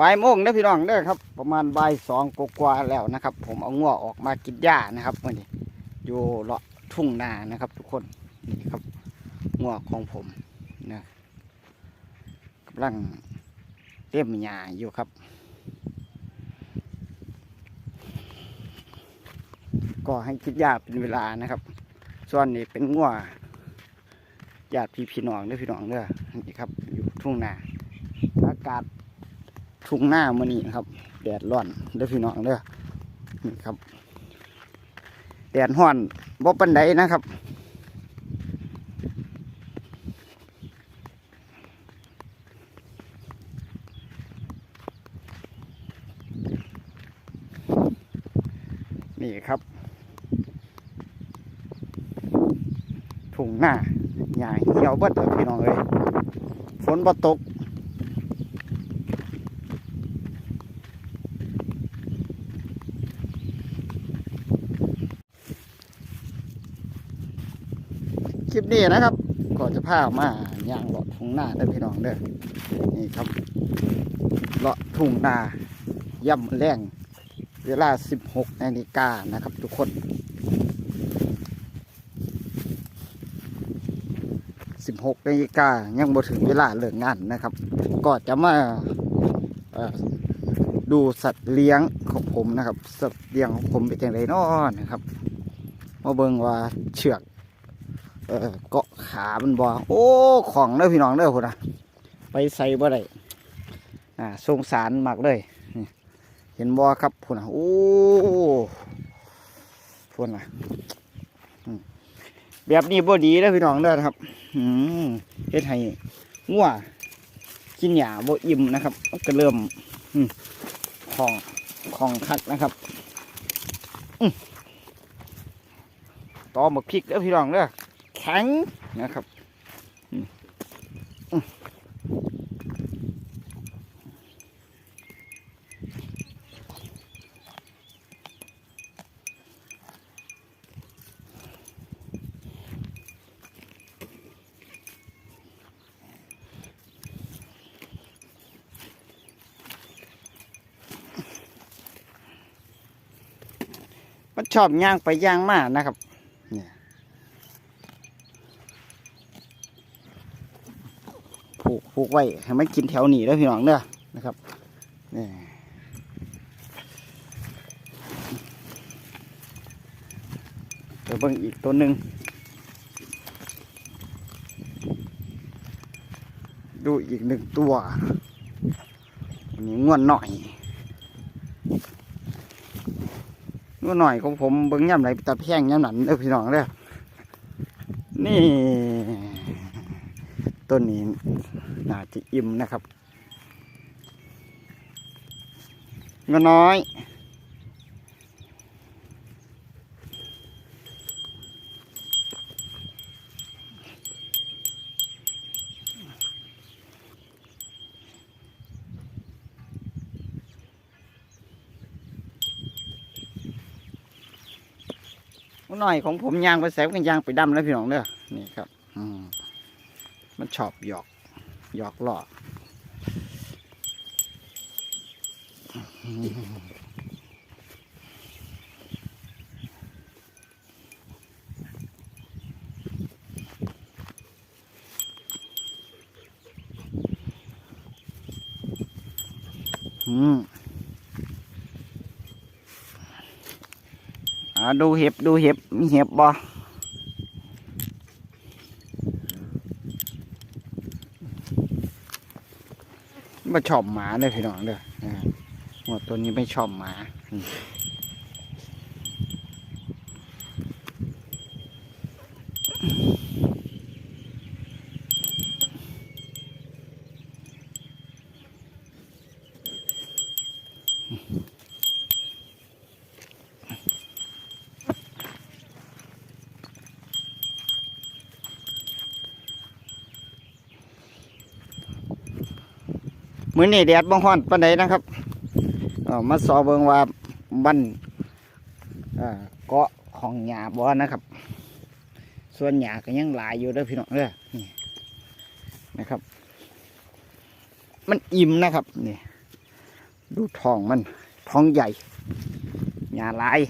บ่ายโมงนะพี่น้องเด้อครับ ประมาณบ่ายสองกว่าแล้วนะครับ ผมเอางัวออกมากินหญ้านะครับวันนี้อยู่เลาะทุ่งนานะครับ ทุกคนนี่ครับงัวของผมนะกำลังเลี้ยมหญ้าอยู่ครับ ก็ให้กินหญ้าเป็นเวลานะครับ ส่วนนี้เป็นงัวญาติพี่พี่น้องเด้อพี่น้องเด้อนี่ครับ อยู่ทุ่งนาอากาศ ทุ่งหน้ามื่อนี้นครับ แดดร้อนเด้อพี่น้องเด้อนี่ครับ แดดห้อนบ่ปันไดนะครับ นี่ครับทุ่งหน้าหญ้าเหี่ยวเบิดเลยพี่น้องเอ้ยฝนบ่ตก นี้นะครับก็จะพามาย่างเลาะทุ่งนาเด้อพี่น้องเด้อนี่ครับเลาะทุ่งนาย่ำแรงเวลา 16นาฬิกานะครับทุกคน 16นาฬิกายังบ่ถึงเวลาเลิกงานนะครับ ก็จะมาดูสัตว์เลี้ยงของผมนะครับ สัตว์เลี้ยงของผมเป็นอย่างไรน้อนะครับมาเบิ่งว่าเชือก ออเกาะขามันบ่โอ้ของเด้อพี่น้องเด้อพุ่นนะไปใส่บ่ได้อ่าสงสารมากเลยเห็นบ่ครับพุ่นนะโอ้พุ่นนะแบบนี้บ่ดีเด้อพี่น้องเด้อครับอืมเฮ็ดให้งัวกินหญ้าบ่อิ่มนะครับก็เริ่มอืมของของคักนะครับอืมต่อหมกพริกเด้อพี่น้องเด้อ แข็งนะครับมันชอบย่างไปย่างมานะครับ เนี่ย ผูกผูกไว้ให้มันกินแถวหนีแล้วพี่น้องเด้อนะครับนี่เดี๋ยวเบิ่งอีกตัวหนึ่งดูอีกหนึ่งตัวนนี้ง่วนหน่อยง่วนหน่อยของผมเบิ่งย่ำไหนตะแพงย่ำหนันเด้อพี่น้องเด้อนี่ต้นนี้ น่าจะอิ่มนะครับเงินน้อยหน่อยของผมยางไปแสบกันยางไปดำแล้วพี่น้องเด้อนี่ครับ อืมมันชอบหยอก หยอกหลอกอืมอ่าดูเห็บดูเห็บมีเห็บบ่ ม่ชอบหมาเลยพี่น้องเด้อหมดตัวนี้ไม่ชอบหมา มมื้อนี้แดดบ่ฮ้อนปานใดนะครับมาสอเบิงว่ามันเกาะของหญ้าบ่นะครับ ส่วนหญ้าก็ยังหลายอยู่เด้อพี่น้องเด้อนี่นะครับ มันอิ่มนะครับนี่ดูท้องมันท้องใหญ่หญ้าหลาย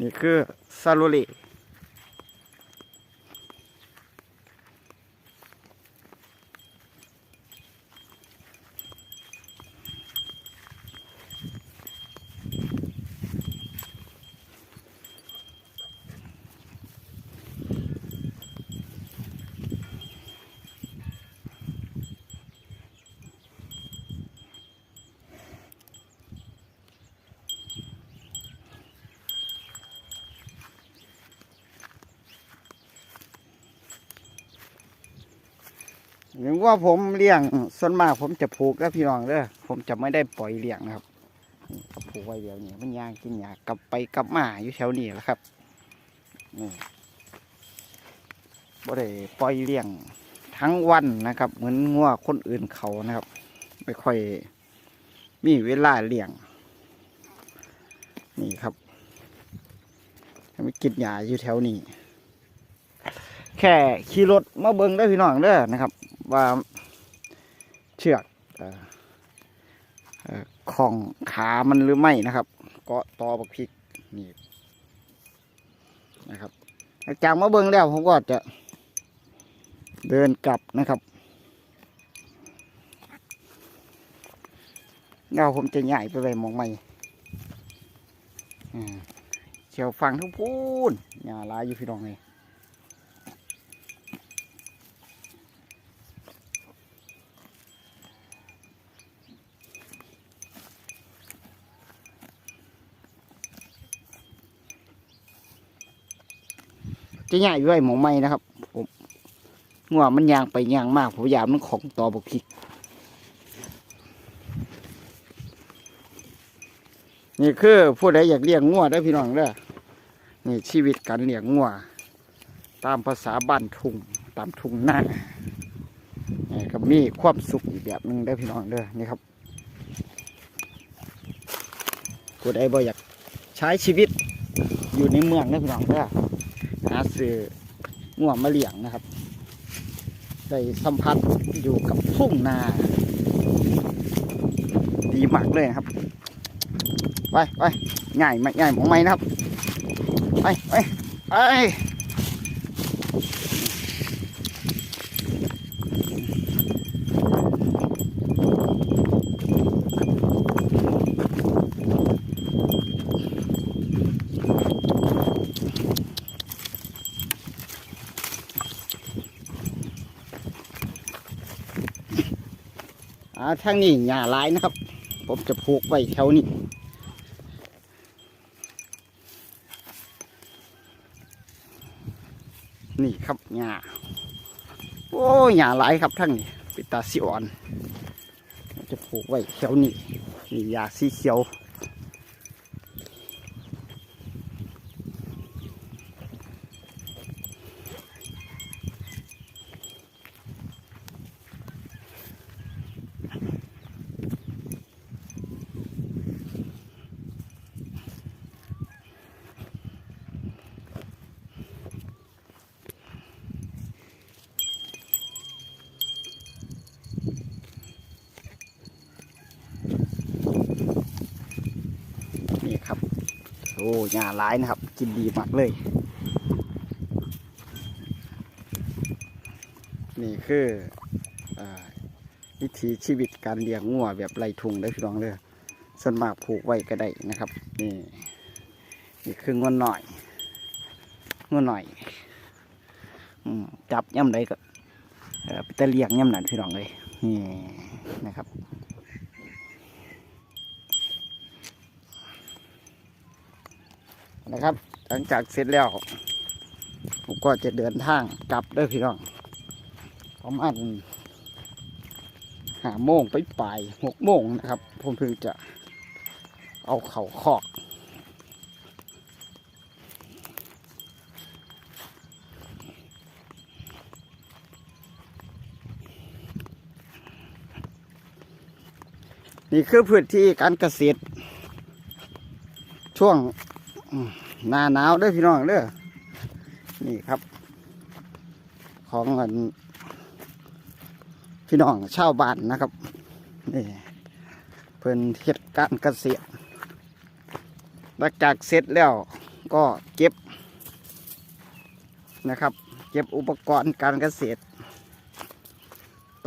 นี่ คือซาลูริ รือว่าผมเลี้ยงส่วนมากผมจะผูกแล้วพี่น้องเด้อผมจะไม่ได้ปล่อยเลี้ยงนะครับก็ผูกไว้เดียวนี่มันย่างกินยากลับไปกลับมาอยู่แถวนี้แหละครับนี่บ่ได้ปล่อยเลี้ยงทั้งวันนะครับ เหมือนงัวคนอื่นเขานะครับ ไม่ค่อยมีเวลาเลี้ยง นี่ครับให้มันกินหญ้าอยู่แถวนี้ แค่ขี่รถมาเบิ้งได้พี่น้องเด้อนะครับ ว่าเชือกออของขามันหรือไม่นะครับ เกาะตอบักพริกนี่นะครับจากมาเบิ้งแล้วผมก็จะเดินกลับนะครับแล้วผมจะใหญ่ไปไปมองไม่เชียวฟังทุกพูนอย่าลายอยู่พี่น้องเลย จะใหญ่ด้วยหมองไม้นะครับผมงัวมันยางไปยางมากผมยากมันของต่อบกพิกนี่คือผู้ใดอยากเลี้ยงงัวได้พี่น้องเด้อนี่ชีวิตการเลี้ยงงัวตามภาษาบ้านทุ่งตามทุ่งนานี่ก็มีความสุขอีกแบบหนึ่งได้พี่น้องเด้อนี่ครับผู้ใดบ่อยากใช้ชีวิตอยู่ในเมืองได้พี่น้องเด้อ หาซื้อง่วงมะเหลียงนะครับ ได้สัมผัสอยู่กับทุ่งนา ดีมากเลยนะครับ ไปไปง่ายไหมง่ายของไหมนะครับ ไปไปไป อาทางนี้หญ้าหลายนะครับ ผมจะผูกไว้แถวนี้นี่ครับหญ้าโอ้หญ้าหลายครับทั้งนี้ปิตาสิอ่อน จะผูกไว้แถวนี้นี่หญ้าสีเขียว นี่ครับ โอ้หญ้าหลายนะครับ กินดีมากเลย นี่คืออวิถีชีวิตการเลี้ยงงัวแบบไรทุงได้พี่น้องเลยส่วนมากผูกไว้ก็ได้นะครับ นี่นี่คืองวนหน่อยงวนหน่อยจับย่ำใดก็ไปแตะเลี้ยงย่ำนั้นพี่น้องเลยนี่นะครับ นะครับ หลังจากเสร็จแล้วผมก็จะเดินทางกลับเด้อพี่น้องประมาณหาโมงไปปลายหกโมงนะครับ ผมถึงจะเอาเข่าคอกนี่คือพื้นที่การเกษตรช่วง หน้าหนาวเด้อพี่น้องเด้อนี่ครับ ของอันพี่น้องชาวบ้านนะครับนี่เพิ่นเฮ็ดการเกษตรหลังจากเสร็จแล้วก็เก็บนะครับ เก็บอุปกรณ์การเกษตร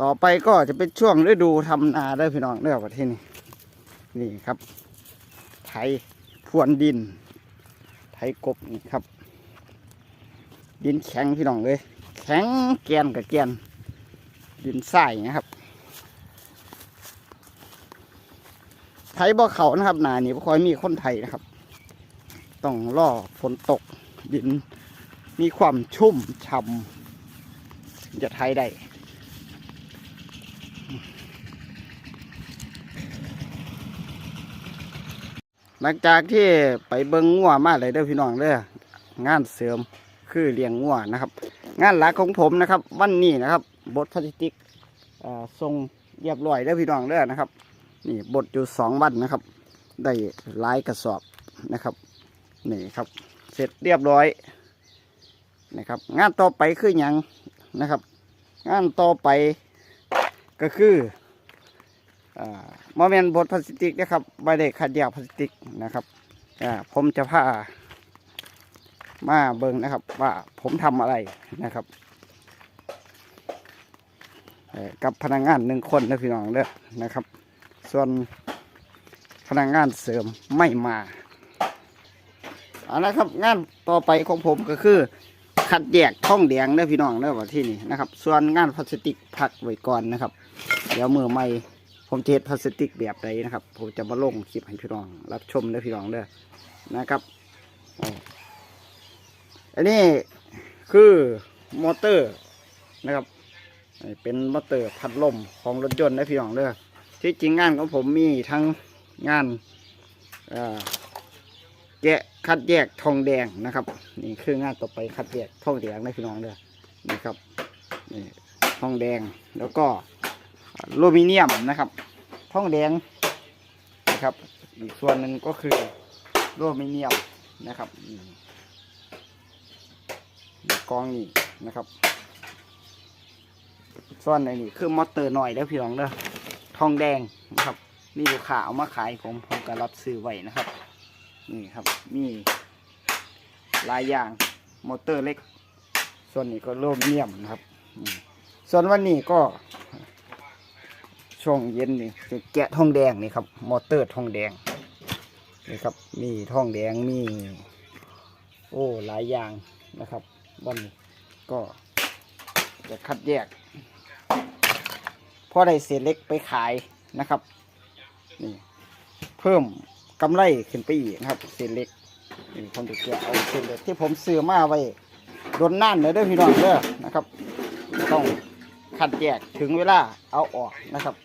ต่อไปก็จะเป็นช่วงฤดูทำนาได้พี่น้องเด้อประเทศนี้นี่ครับ ไถพรวนดิน ไถกบนี่ครับ ดินแข็งพี่น้องเลยแข็งแกนกับแกนดินทรายนะครับไถบ่อเขานะครับหนานี่บ่ค่อยมีคนไถนะครับ ต้องรอฝนตก ดินมีความชุ่มฉ่ำจะไถได้ ลังจากที่ไปเบิ้งงัวมาเลยเด้อพี่น้องเด้องานเสริมคือเลี้ยงงัวนะครับ งานหลักของผมนะครับ วันนี้นะครับ บทพลาสติกเอ่อทรงเรียบร้อยเด้อพี่น้องเด้อนะครับ นี่บทอยู่สองวันนะครับ ได้หลายกระสอบนะครับนี่ครับ เสร็จเรียบร้อยนะครับ งานต่อไปคือหยังนะครับ งานต่อไปก็คือ โมเมนต์บทพลาสติกนะครับไม่ได้ขัดแยกพลาสติกนะครับผมจะพามาเบิ่งนะครับ ว่าผมทำอะไรนะครับกับพนักงานหนึ่งคนนะพี่น้องเด้อนะครับ ส่วนพนักงานเสริมไม่มาเอาละครับงานต่อไปของผมก็คือ ขัดแยกท่องแดงเด้อพี่น้องเด้อว่าที่นี่นะครับ ส่วนงานพลาสติกพักไว้ก่อนนะครับ เดี๋ยวมือใหม่ ผมจะเทพลาสติกแบบใดนะครับ ผมจะมาลงคลิปให้พี่น้อง รับชมเด้พี่น้องเด้อนะครับ อันนี้คือมอเตอร์นะครับ เป็นมอเตอร์พัดลมของรถยนต์นะพี่น้องเด้อที่จริงงานของผมมีทั้งงานแกะคัดแยกทองแดงนะครับ นี่คืองานต่อไปคัดแยกทองแดงนะพี่น้องเด้อนี่ครับนี่ทองแดงแล้วก็ อลูมิเนียมนะครับทองแดงนะครับ อีกส่วนหนึ่งก็คืออลูมิเนียมนะครับกองนี่นะครับส่วนในนี่คือมอเตอร์หน่อยแล้วพี่น้องเด้อทองแดงนะครับมีลูกค้าเอามาขายผมผมก็รับซื้อไว้นะครับ นี่ครับมีหลายอย่างมอเตอร์เล็ก ส่วนนี้ก็อลูมิเนียมนะครับ ส่วนวันนี้ก็ ช่วงเย็นนี่จะแกะทองแดงนี่ครับ มอเตอร์ทองแดงนี่ครับ มีทองแดงมี โอ้หลายอย่างนะครับวันนี้ก็จะคัดแยกพอได้เศษเล็กไปขายนะครับนี่เพิ่มกำไรขึ้นไปอีกนะครับเศษเล็กนี่ผมจะแกะเอาเศษเล็กที่ผมซื้อมาไว้โดนน่านเลยเด้อพี่น้องเด้อนะครับ ต้องคัดแยกถึงเวลาเอาออกนะครับ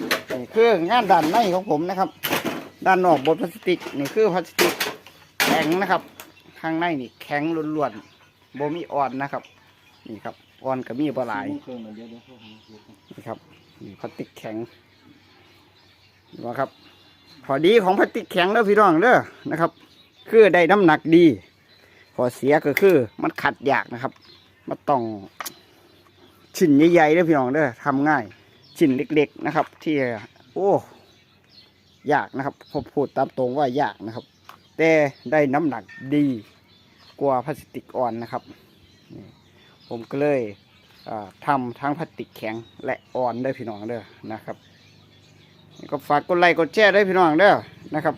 นี่คืองานด้านในของผมนะครับ ด้านนอกบนพลาสติกนี่คือพลาสติกแข็งนะครับ ข้างในนี่แข็งล้วนๆโบมีอ่อนนะครับ นี่ครับอ่อนกับมีปลายนี่ครับนี่พลาสติกแข็งดูครับพอดีของพลาสติกแข็งเด้อพี่น้องเด้อนะครับ คือได้น้ำหนักดีพอเสียก็คือ มันขัดยากนะครับ มันต้องชิ้นใหญ่ๆเด้อพี่น้องเด้อทำง่าย ชิ้นเล็ก ๆนะครับ ที่โอ้ยากนะครับผมพูดตามตรงว่ายากนะครับ แต่ได้น้ำหนักดีกว่าพลาสติกอ่อนนะครับ ผมก็เลยทำทั้งพลาสติกแข็งและอ่อนได้อพี่น้องเด้อนะครับก็ฝากกดไลค์กดแชร์ด้วยพี่น้องเด้อนะครับ